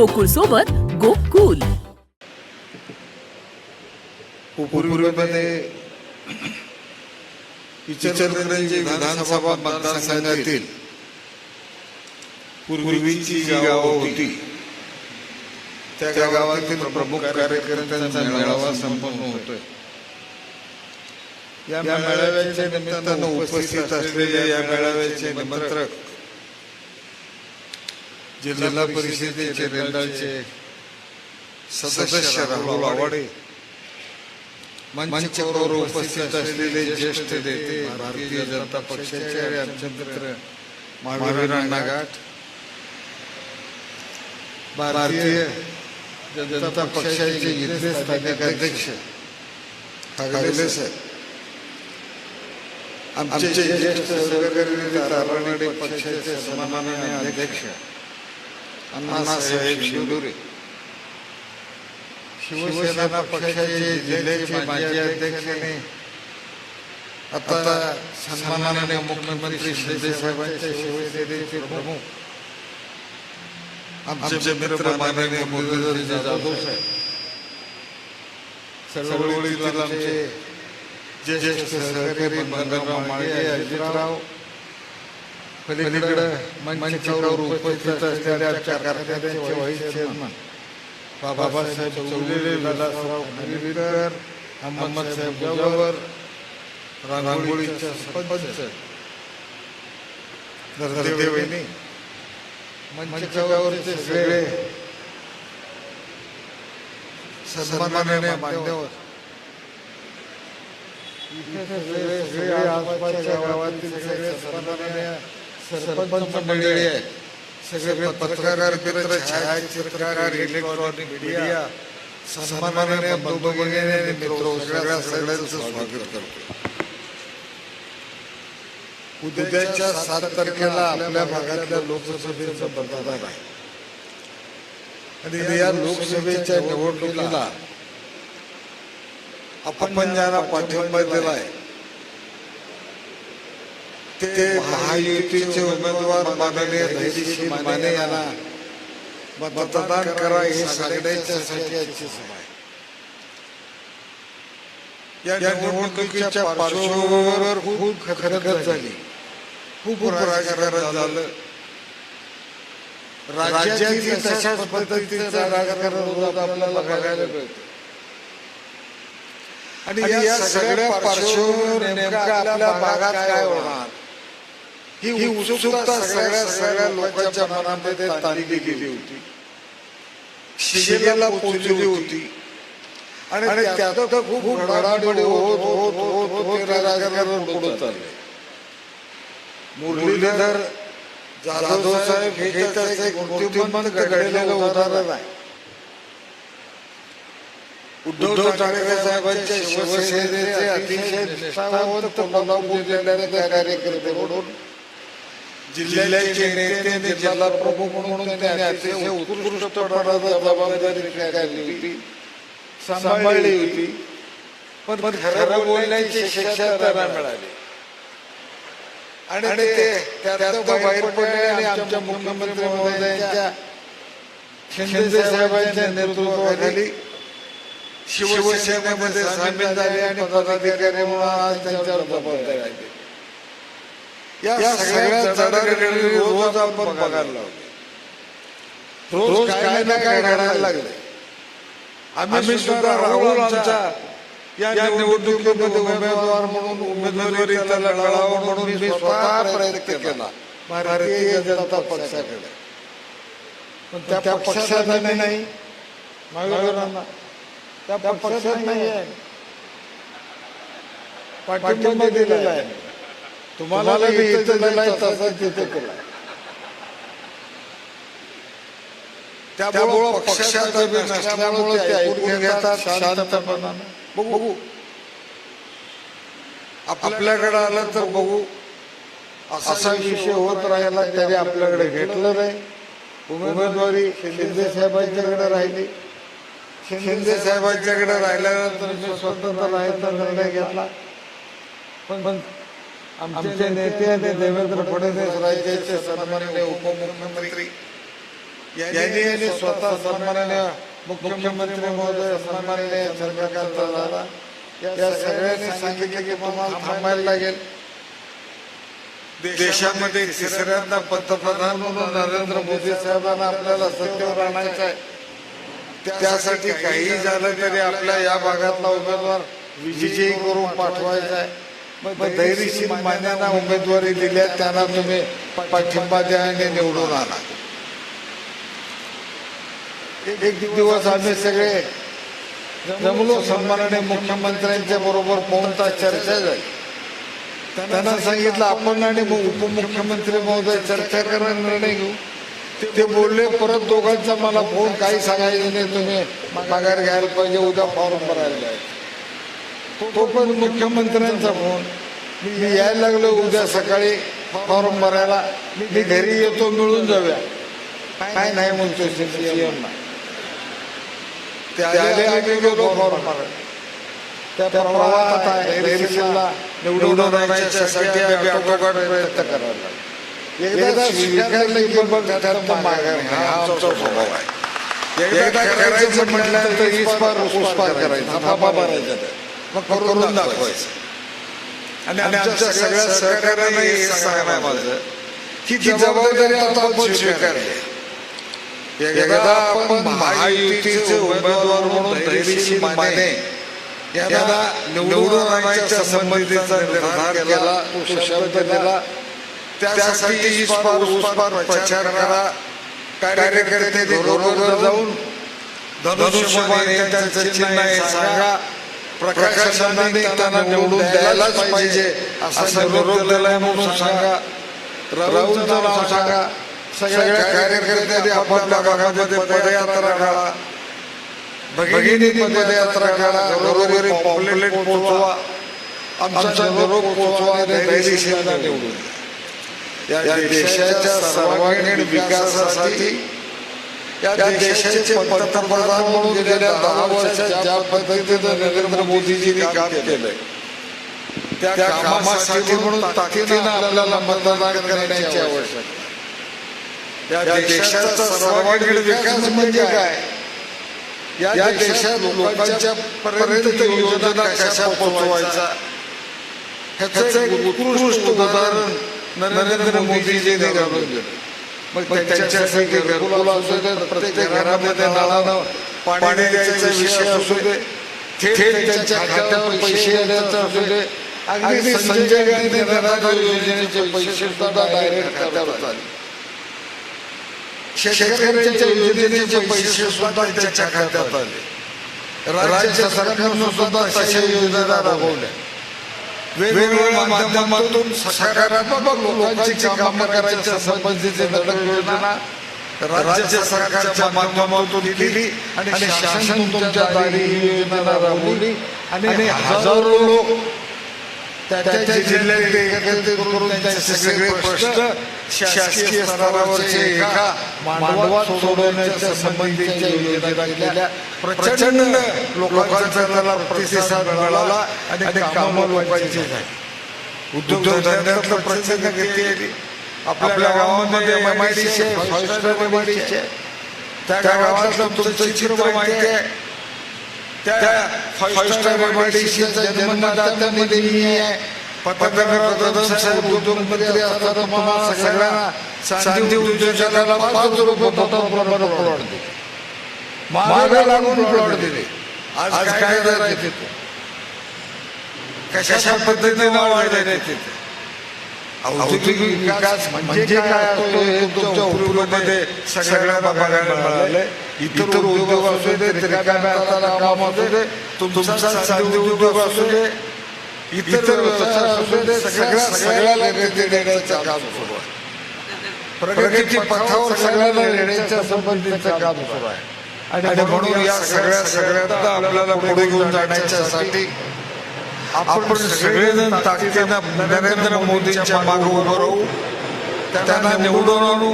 गोकुळ सोबत गोकुल. पूर्वीमध्ये इचलकरंजी विधानसभा मतदारसंघातील पूर्वीची जी गावं होती त्या गावातील प्रमुख कार्यकर्त्यांचा मेळावा संपन्न होतोय. या मेळाव्याच्या निमित्तानं उपस्थित असलेले या मेळाव्याचे निमंत्रक जिल्हा परिषदेचे रेंदाळचे सदस्य राहुल आवाडे मंचावर उपस्थित असलेले ज्येष्ठ नेते भारतीय जनता पक्षाचे आणि आमचे मित्र महावीर अण्णा घाट. भारतीय जनता पक्षाचे इथले स्थानिक अध्यक्ष. खागले साहेब आमचे ज्येष्ठ सहकारी पक्षाचे सन्माननीय अध्यक्ष. अण्णासाहेब शिंदुरे शिवसेना पक्षाचे जिल्ह्याचे माजी अध्यक्ष आणि आता सन्माननीय मुख्यमंत्री शिंदेसाहेबांच्या शिवसेनेचे प्रमुख आमचे मित्र माननीय मुरलीधर जाधव साहेब चळवळीतील आमचे ज्येष्ठ सहकारी मंगलराव माळगे अजितराव पलीकडे मंचावर उपस्थित असलेल्या आमच्या व्हाईस चेअरमन बाबासाहेब चौगुले विलासराव खानविलकर अहमदसाहेब बुजावर रांगोळीच्या सरपंच नरदेवहिनी मंचावरचे सगळे सन्माननीय मान्यवर. सगळे सगळे आसपासच्या गावातील सगळे सन्माननीय सरपंच मंडळी आहेत. सगळे पत्रकार मित्र छायाचित्रकार इलेक्ट्रॉनिक मीडिया सन्माननीय बंधू आणि मित्र सगळ्या सगळ्यांचं स्वागत करतो. उद्याच्या सात तारखेला आपल्या भागातल्या लोकसभेचं मतदान आहे. आणि या लोकसभेच्या निवडणुकीला आपण ज्यांना पाठिंबा दिला आहे ते महायुतीचे उमेदवार माननीय धैर्यशील माने यांना मतदान करा हे सांगण्याच्यासाठी आजची सभा या निवडणुकीच्या पार्श्वभूमीवर खूप खतखत झाली. खूप राजकारण झालं. राज्याची तशाच पद्धतीचं राजकारण होत आपल्याला बघायला मिळतं. आणि या सगळ्या पार्श्वभूमीवर नेमका आपल्या भागात काय होणार? ही उत्सुकता सगळ्या सगळ्या लोकांच्या मनामध्ये ताणली गेली होती. शिगेला पोचली होती. आणि त्यात खूप घडामोडी होत होत होत होत राजकारण पुढे चालले. मुरलीधर जाधव साहेब हे त्याचं एक घडलेलं उदाहरण आहे. उद्धव ठाकरे साहेबांच्या शिवसेनेचे अतिशय निष्ठावंत कोल्हापूर जिल्ह्यातले कार्यकर्ते म्हणून जिल्ह्याचे नेते आणि जिल्हा प्रमुख म्हणून त्यांनी अतिशय उत्कृष्टपणानं जबाबदारी स्वीकारली होती. सांभाळली होती. पण खरं बोलण्याची शिक्षा त्यांना मिळाली. आणि ते त्यात बाहेर पडले आणि आमच्या मुख्यमंत्री महोदयांच्या शिंदे साहेबांच्या नेतृत्वाखाली शिवसेनेमध्ये सामील झाले आणि पदाधिकारी म्हणून आज त्यांच्यावर जबाबदारी आली. या सगळ्या जडागडी रोज आपण बघायला लागलो. रोज काय ना काय घडायला लागले. आम्ही सुद्धा राहुल आमचा या निवडणुकीमध्ये उमेदवार म्हणून उमेदवारी त्याला लढावं म्हणून मी स्वतः प्रयत्न केला. भारतीय जनता पक्षाकडे. पण त्या आम्ही नाही. त्या पक्षात नाही आहे. पाठिंबा दिलेला आहे. तुम्हाला मी इथं दिलाय तसंच तिथे केला त्यामुळं पक्षात आम्ही नसल्यामुळं ते ऐकून घेतात शांतपणानं. बघू. आपल्याकडे आलं तर बघू. असा विषय होत राहिला तरी आपल्याकडे घेतलं नाही. उमेदवारी शिंदे साहेबांच्याकडे राहिली. शिंदे साहेबांच्याकडे राहिल्यानंतर मी स्वतंत्र राहायचा निर्णय घेतला. पण पण आमचे नेते आणि देवेंद्र फडणवीस राज्याचे सन्माननीय उपमुख्यमंत्री यांनी यांनी स्वतः सन्माननीय मुख्यमंत्री महोदय सन्माननीय चंद्रकांत दादा या सगळ्यांनी सांगितलं की तुम्हाला थांबायला लागेल. देशामध्ये तिसऱ्यांदा पंतप्रधान म्हणून नरेंद्र मोदी साहेबांना आपल्याला सत्तेवर आणायचं आहे. त्यासाठी काही झालं तरी आपल्या या भागातला उमेदवार विजयी करून पाठवायचा आहे. धैर्यशील मान्यांना उमेदवारी दिल्या त्यांना तुम्ही पाठिंबा द्या आणि निवडून आणा. एक दिवस आम्ही सगळे जमलो सन्मानाने मुख्यमंत्र्यांच्या बरोबर पाऊन तास चर्चा झाली. त्यांना सांगितलं आपण आणि मग उपमुख्यमंत्री महोदय चर्चा करा निर्णय घेऊ. ते बोलले परत दोघांचा मला फोन काही सांगायचं नाही तुम्ही माघार घ्यायला पाहिजे उद्या फॉर्म भरायला पाहिजे तो पण मुख्यमंत्र्यांचा फोन. मी यायला लागलो उद्या सकाळी फॉर्म भरायला. मी घरी येतो मिळून जाऊया. काय नाही म्हणतो सीएम ते आले आम्ही गेलो फॉर्म भरायला त्या प्रवाहात आहे धैर्यशीलला निवडून आणायच्यासाठी आम्ही आटोकाट प्रयत्न करायला. लागलो. एकदा स्वीकारलं की मग त्यात माघार नाही. हा आमचा स्वभाव आहे एकदा करायचं म्हटल्यानंतर हीच पार ऊस पार करायचा. थापा मारायचा मग करून दाखवायचं. आणि आमच्या सगळ्या सहकार्याने हे सांगणं आहे माझं की ती जबाबदारी आता आपण स्वीकारली. एकदा आपण महायुतीचे उमेदवार म्हणून धैर्यशील माने यांना निवडून आणायच्या संबंधीचा निर्धार केला शब्द दिला. त्यासाठी ईस पार ऊस पार प्रचार करा. कार्यकर्ते घरोघर जाऊन धनुष्यबाण त्यांचं चिन्ह आहे सांगा. प्रकाशाने त्यांना निवडून द्यायलाच पाहिजे. असा निरोप दिलाय म्हणून सांगा. राहुलचं नाव सांगा. सगळ्या कार्यकर्त्यांनी आपापल्या भागामध्ये पदयात्रा काढा भगिनी पदयात्रा काढा घरोघरी पॉम्पलेट पोहोचवा आमचा निरोप पोहोचवा धैर्यशीलता निवडून. या देशाच्या सर्वांगीण विकासासाठी या देशाचे पंतप्रधान म्हणून गेल्या दहा वर्षात ज्या पद्धतीनं नरेंद्र मोदीजींनी काम केलंय त्या कामासाठी म्हणून ताकदीनं आपल्याला मतदान करण्याची आवश्यकता या देशाचा सर्वांगीण विकास म्हणजे काय? या देशात लोकांच्या पर्यंत योजना कशा पोहोचवायचा? ह्याचं एक उत्कृष्ट उदाहरण नरेंद्र मोदीजींनी घालून दिलं मग त्यांच्यासाठी घरकुल असू दे प्रत्येक घरामध्ये पाणी द्यायचा विषय असू दे थेट त्यांच्या खात्यावर पैसे येण्याचा असू दे. अगदी संजय गांधी योजनेचे पैसे सुद्धा डायरेक्ट खात्यावर आले. शेतकऱ्यांच्या योजनेचे पैसे सुद्धा त्यांच्या खात्यात आले. राज्य सरकारनं सुद्धा तशा योजना राबवल्या. वेगवेगळ्या माध्यमातून सकारात्मक लोकांची कामं करायच्या संबंधीची धडक योजना राज्य सरकारच्या माध्यमातून दिली आणि शासन तुमच्या दारी योजना राबवली आणि हजारो लोक त्याच्या जिल्ह्यात एकत्रित करून त्यांचे सगळे प्रश्न शासकीय स्तरावरचे एका मांडवात सोडवण्याच्या संबंधीच्या योजना केल्या. प्रचंड लोकांचा त्याला प्रतिसाद मिळाला आणि कामं लोकांची झाली. उद्योगधंद्यातलं प्रचंड गती आली. आपल्या गावामध्ये M I D C five star M I D C त्या गावातलं तुमचं चित्र माहिती आहे त्या फाईव्ह स्टार डी मी आहे. पत्रकार कदम साहेब उद्योगमंत्री असताना तुम्हाला सगळ्यांना चांदी उद्योजकाला पाच रुपये प्रमाणे प्लॉट दिले. मागे लागून प्लॉट दिले. आज काय झालं तिथे? कशा पद्धतीने वाढले तिथे औद्योगिक विकास म्हणजे काय असतो? हे तुमच्या उपयोगामध्ये सगळ्या बघायला मिळाले इतर उद्योग असू दे रिकाम्या काम असू दे तुमचा चांदी उद्योग असू दे इतर व्यवसाय असू दे सगळ्या सगळ्याला निर्णय देण्याचं काम सुरू आहे. प्रगती पथावर सगळ्यांना नेण्याच्या संबंधीचं काम सुरू आहे. आणि म्हणून या सगळ्या सगळ्यांना आपल्याला पुढे घेऊन जाण्याच्यासाठी आपण सगळेजण ताकदीनं नरेंद्र मोदींच्या मागे उभं राहू त्यांना निवडून आणू.